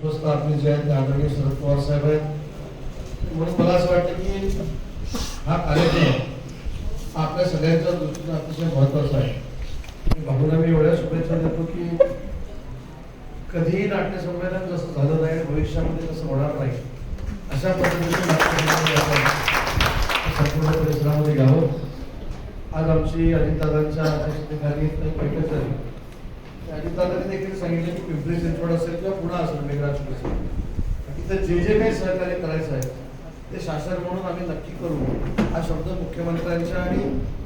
स्वस्त आपले जे आहेत आदरणीय शरद पवार साहेब आहेत. म्हणून मला असं वाटतं की हा कार्यक्रम आपल्या सगळ्यांच्या दृष्टीने अतिशय महत्त्वाचा आहे. आणि भाऊला मी एवढ्या शुभेच्छा देतो की कधीही नाट्य संमेलन जसं झालं नाही भविष्यामध्ये तसं होणार नाही अशा पद्धतीने संपूर्ण परिसरामध्ये घ्यावं. आज आमची अजितदादांच्या अध्यक्षतेखाली बैठक झाली. अजितदादांनी देखील सांगितलं की पिंपरी चिंचवड असेल किंवा पुन्हा असेल मेघराज असेल. तिथं जे जे काही सहकार्य करायचं आहे ते शासन म्हणून आम्ही नक्की करू. हा शब्द मुख्यमंत्र्यांच्या आणि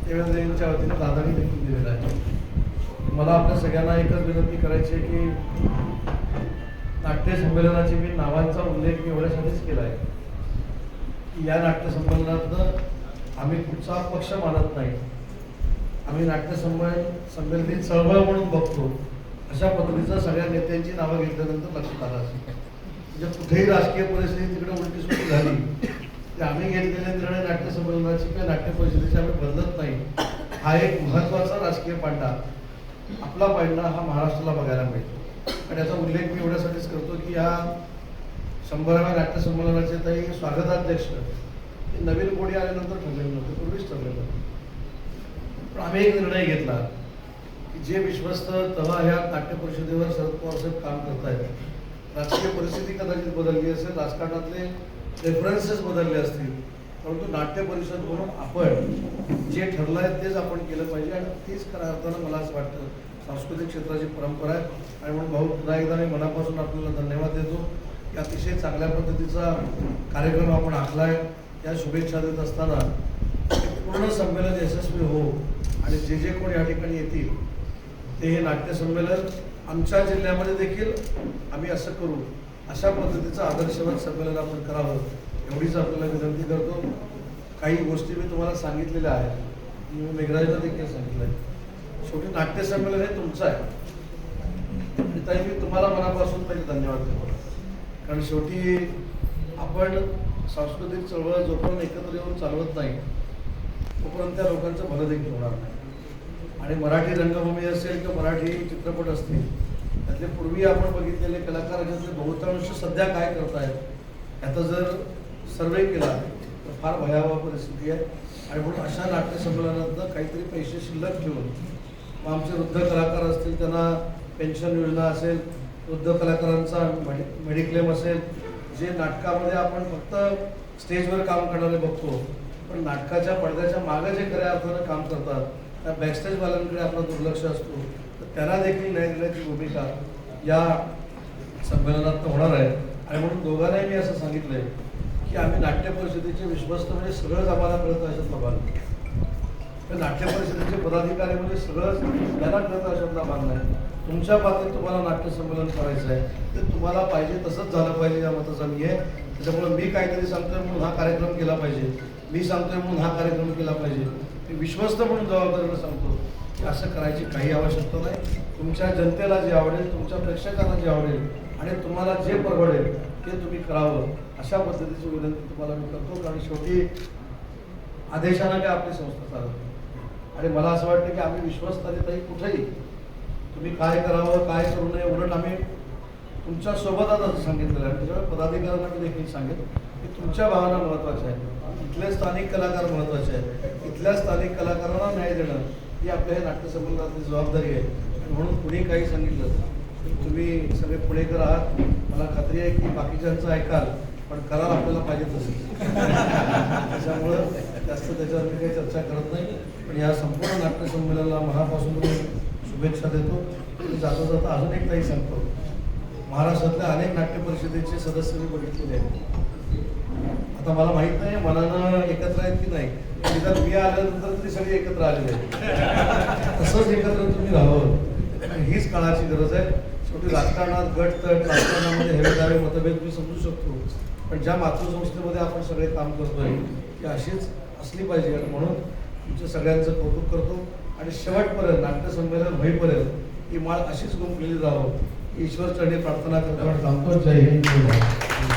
देवेंद्रजींच्या वतीने दादांनी देखील दिलेला आहे. मला आपल्या सगळ्यांना एकच विनंती करायची आहे की नाट्य संमेलनाची मी नावांचा उल्लेख मी एवढ्यासाठीच केला आहे. की या नाट्यसंमेलनातनं आम्ही कुठचा पक्ष मानत नाही. आम्ही नाट्यसंमेलन संमेलन चळवळ म्हणून बघतो. अशा पद्धतीचं सगळ्या नेत्यांची नावं घेतल्यानंतर लक्षात आलं असेल. म्हणजे कुठेही राजकीय परिस्थिती तिकडे उलटी सुरू झाली. ते आम्ही घेतलेले निर्णय नाट्य संमेलनाची किंवा नाट्य परिषदेची आम्ही बदलत नाही. हा एक महत्त्वाचा राजकीय पांडा. आपला पांडा हा महाराष्ट्राला बघायला मिळतो. आणि याचा उल्लेख मी एवढ्यासाठीच करतो की या शंभराव्या नाट्य संमेलनाचे काही स्वागताध्यक्ष हे नवीन कोणी आल्यानंतर ठरलेलं नव्हतं पूर्वीच ठरलेलं होतं. पण आम्ही एक निर्णय घेतला. जे विश्वस्त तेव्हा ह्या नाट्य परिषदेवर शरद पवार साहेब काम करतायत राजकीय परिस्थिती कदाचित बदलली असेल राजकारणातले रेफरन्सेस बदलले असतील परंतु नाट्य परिषद म्हणून आपण जे ठरलं आहे तेच आपण केलं पाहिजे आणि तेच खऱ्या अर्थानं मला असं वाटतं. सांस्कृतिक क्षेत्राची परंपरा आहे आणि म्हणून भाऊ पुन्हा एकदा मी मनापासून आपल्याला धन्यवाद देतो. की अतिशय चांगल्या पद्धतीचा कार्यक्रम आपण आखला आहे या शुभेच्छा देत असताना पूर्ण संमेलन यशस्वी हो आणि जे जे कोण या ठिकाणी येतील ते हे नाट्यसंमेलन आमच्या जिल्ह्यामध्ये देखील आम्ही असं करू अशा पद्धतीचं आदर्शवत संमेलन आपण करावं एवढीच आपल्याला विनंती करतो. काही गोष्टी मी तुम्हाला सांगितलेल्या आहेत. मी मेघराजला देखील सांगितलं आहे शेवटी नाट्य संमेलन हे तुमचं आहे. ताई मी तुम्हाला मनापासून पहिले धन्यवाद देतो. कारण शेवटी आपण सांस्कृतिक चळवळ जोपर्यंत एकत्र येऊन चालवत नाही तोपर्यंत त्या लोकांचं भलं देखील होणार नाही. आणि मराठी रंगभूमी असेल किंवा मराठी चित्रपट असतील त्यातले पूर्वी आपण बघितलेले कलाकार याच्यातले बहुतांश सध्या काय करतायत याचा जर सर्वे केला तर फार भयावह परिस्थिती आहे. आणि म्हणून अशा नाट्य संमेलनातनं काहीतरी पैसे शिल्लक ठेवून मग आमचे वृद्ध कलाकार असतील त्यांना पेन्शन योजना असेल वृद्ध कलाकारांचा मेडि मेडिक्लेम असेल जे नाटकामध्ये आपण फक्त स्टेजवर काम करणारे बघतो पण नाटकाच्या पडद्याच्या मागे जे खऱ्या अर्थानं काम करतात त्या बॅकस्टेजवाल्यांकडे आपला दुर्लक्ष असतो. तर त्यांना देखील न्याय देण्याची भूमिका या संमेलनात होणार आहे. आणि म्हणून दोघांनाही मी असं सांगितलंय की आम्ही नाट्य परिषदेचे विश्वस्त म्हणजे सगळंच आम्हाला कळतं अशा भाग तर नाट्य परिषदेचे पदाधिकारी म्हणजे सगळंच त्यांना कळतं अशातला भाग नाही तुमच्या बाबतीत तुम्हाला नाट्य संमेलन करायचं आहे. ते तुम्हाला पाहिजे तसंच झालं पाहिजे या मताचा मी आहे त्याच्यामुळे मी काहीतरी सांगतोय म्हणून हा कार्यक्रम केला पाहिजे. मी सांगतोय म्हणून हा कार्यक्रम केला पाहिजे. मी विश्वस्त म्हणून जबाबदारीनं सांगतो की असं करायची काही आवश्यकता नाही. तुमच्या जनतेला जे आवडेल तुमच्या प्रेक्षकांना जे आवडेल आणि तुम्हाला जे परवडेल ते तुम्ही करावं. अशा पद्धतीची विनंती तुम्हाला मी करतो. कारण शेवटी आदेशानं काय आपली संस्था चालवते. आणि मला असं वाटतं की आम्ही विश्वस्त कुठेही तुम्ही काय करावं काय करू नये उलट आम्ही तुमच्या सोबतच असं सांगितलेलं आहे. त्याच्यामुळे पदाधिकाऱ्यांना मी देखील सांगेन की तुमच्या भावना महत्त्वाच्या आहेत. इथले स्थानिक कलाकार महत्त्वाचे आहेत. इथल्या स्थानिक कलाकारांना न्याय देणं ही आपल्या या नाट्य जबाबदारी आहे. म्हणून कुणी काही सांगितलं तुम्ही सगळे पुणेकर आहात. मला खात्री आहे की बाकीच्यांचं ऐकाल पण करार आपल्याला पाहिजे तसं. त्याच्यामुळं जास्त त्याच्यावर मी काही चर्चा करत नाही. पण या संपूर्ण नाट्यसंमेलनाला मनापासून शुभेच्छा देतो. जाता जाता अजून एक काही सांगतो. महाराष्ट्रातल्या अनेक नाट्य परिषदेचे सदस्य मी बघितलेले आहेत. आता मला माहीत नाही मनानं एकत्र आहेत की नाही. निदान मी आल्यानंतर तरी सगळे एकत्र आलेले आहेत. तसंच एकत्र तुम्ही राहावं. हीच काळाची गरज आहे. शेवटी राजकारणात गट तट राजकारणामध्ये हेवे दावे मतभेद मी समजू शकतो. पण ज्या मातृसंस्थेमध्ये आपण सगळे काम करतोय ती अशीच असली पाहिजे. आणि म्हणून तुमच्या सगळ्यांचं कौतुक करतो. आणि शेवटपर्यंत नाट्यसंमेलन होईपर्यंत ही माळ अशीच गुंफलेली राहावं. ईश्वर चरणी प्रार्थना करतो. आणि थांबतो जय हिंद.